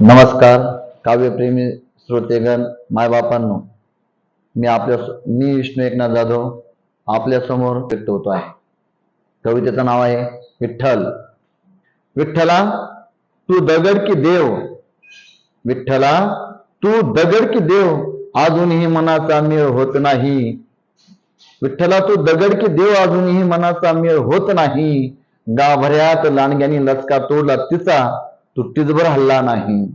नमस्कार, काव्यप्रेमी श्रोतेगण मायबापांनो मी आपल्या मी विष्णू एकनाथ जाधव आपल्या समोर व्यक्त होतो आहे. कवितेचं नाव आहे विठ्ठल. विठ्ठला, तू दगड की देव. विठ्ठला, तू दगड की देव. अजूनही मनाचा मेळ होत नाही. विठ्ठला, तू दगड की देव. अजूनही मनाचा मेळ होत नाही. गाभऱ्यात लांडग्यानी लचका तोडला तिचा. तू हल्ला नाही.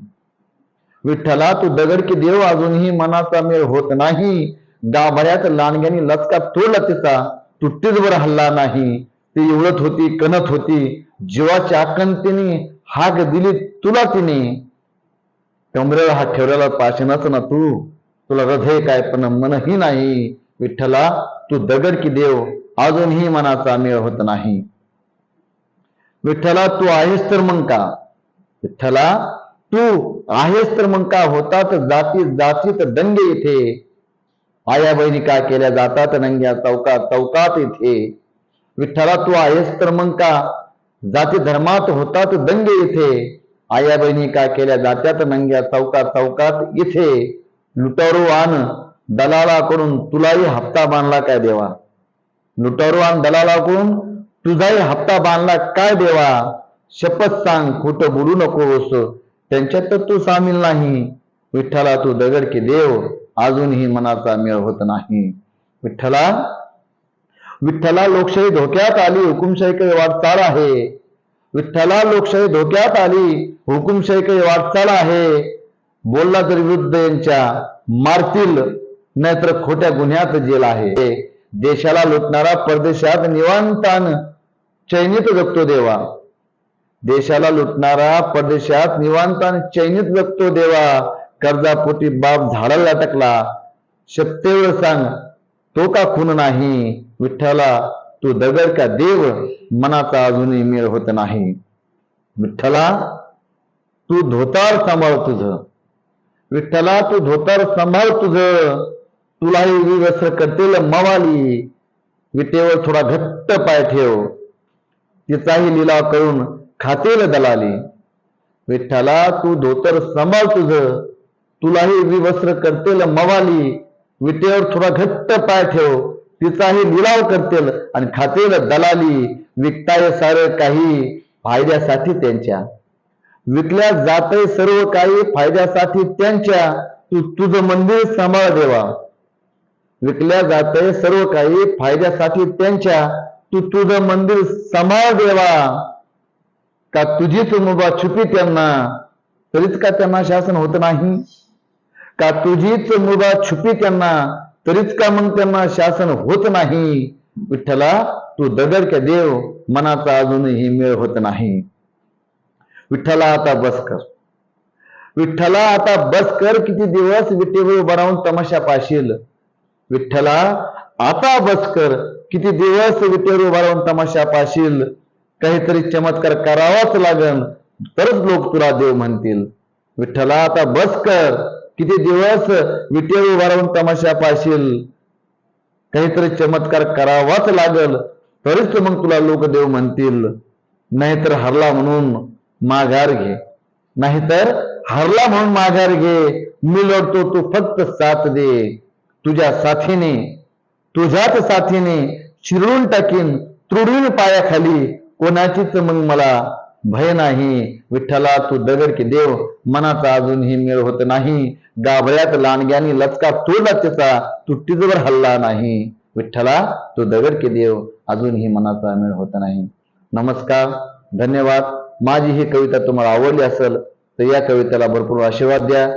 विठ्ठला तू दगड की देव अजूनही मनाचा मेळ होत नाही. गाभऱ्यात लांडग्यानी लचका तोडला तिचा तू हल्ला नाही. ती इवळत होती कणत होती. जीवाच्या आकंतीने हाक दिली तुला तिने. कमरेला हात ठेवलेला पाशनाच ना तू. तुला हृदय काय पण मनही नाही. विठ्ठला तू दगड की देव अजूनही मनाचा मेळ होत नाही. विठ्ठला तू आहेस तर मग का? विठ्ठला तू आहेस तर मग का होतात? जाती जातीत दंगे इथे. आया बहिणी का केल्या जातात नंग्या चौकात चौकात इथे? विठ्ठला तू आहेस तर मग का? जाती धर्मात होतात दंगे इथे. आया बहिणी का केल्या जात्यात नंग्या चौकात चौकात इथे? लुटारू आण दलाला करून तुलाही हप्ता बांधला काय देवा? लुटारू आण दलाला करून तुझाही हप्ता बांधला काय देवा? शपथ सांग खोटं बोलू नकोस त्यांच्यात तर तू सामील नाही. विठ्ठला तू दगड की देव. अजूनही मनाचा मेळ होत नाही. विठ्ठला विठ्ठला लोकशाही धोक्यात आली हुकुमशाहीकडे वाटचाल आहे. विठ्ठला लोकशाही धोक्यात आली हुकुमशाहीकडे वाटचाल आहे. बोलला तर विरुद्ध यांच्या मारतील नाहीतर खोट्या गुन्ह्यात जेल आहे. देशाला लुटणारा परदेशात निवांतान चैनीत जगतो देवा. देशाला लुटणारा परदेशात आणि चैनीत जगतो देवा. कर्जापोटी बाप झाडाला अटकला शक्तेवर सांग तो का खून नाही? विठ्ठला तू दगड का देव? मनाचा अजूनही मेळ होत नाही. विठ्ठला तू धोतार सांभाळ तुझ. विठ्ठला तू धोतार सांभाळ तुझ. तुलाही विवस्त्र करतील मवाली. विटेवर थोडा घट्ट पाय ठेव. तिचाही लिलाव करून खातील दलाली. विठ्ठला तू धोतर सांभाळ तुझ. तुलाही विवस्त्र करतील मवाली. विटेवर थोडा घट्ट पाय ठेव. तिचाही लिलाव करतील आणि खातील दलाली. विकताय सारं काही फायद्यासाठी त्यांच्या. विकल्या जाते सर्व काही फायद्यासाठी त्यांच्या. तू तुझं मंदिर सांभाळ देवा. विकल्या जाते सर्व काही फायद्यासाठी त्यांच्या. तू तुझं मंदिर सांभाळ देवा. का तुझीच मुभा छुपी त्यांना? तरीच का त्यांना शासन होत नाही? का तुझीच मुभा छुपी त्यांना? तरीच का मग त्यांना शासन होत नाही? विठ्ठला तू दगड का देव मनाचा अजूनही मेळ होत नाही. विठ्ठला आता बस कर. विठ्ठला आता बस कर. किती दिवस विटेवर उभा राहून तमाशा पाशील विठ्ठला आता बस कर. किती दिवस विटेवर उभा राहून तमाशा पाशील काहीतरी चमत्कार करावाच लागन तरच लोक तुला देव म्हणतील. विठ्ठला आता बस कर. किती दिवस विटेवर उभारून तमाशा पाशील काहीतरी चमत्कार करावाच लागल तरीच मग तुला लोक देव म्हणतील. नाहीतर हरला म्हणून माघार घे. नाहीतर हरला म्हणून माघार घे. मी लढतो तू फक्त साथ दे. तुझ्या साथीने तुझ्याच साथीने शिरळून टाकीन त्रुडून पायाखाली. कोणाचीच मग मला भय नाही. विठ्ठला तू दगड की देव मनाचा अजूनही मेळ होत नाही. गाभऱ्यात लांडग्यानी लचका तोडला त्याचा तू टिजवर हल्ला नाही. विठ्ठला तू दगड की देव अजूनही मनाचा मेळ होत नाही. नमस्कार धन्यवाद. माझी ही कविता तुम्हाला आवडली असेल तर या कवितेला भरपूर आशीर्वाद द्या.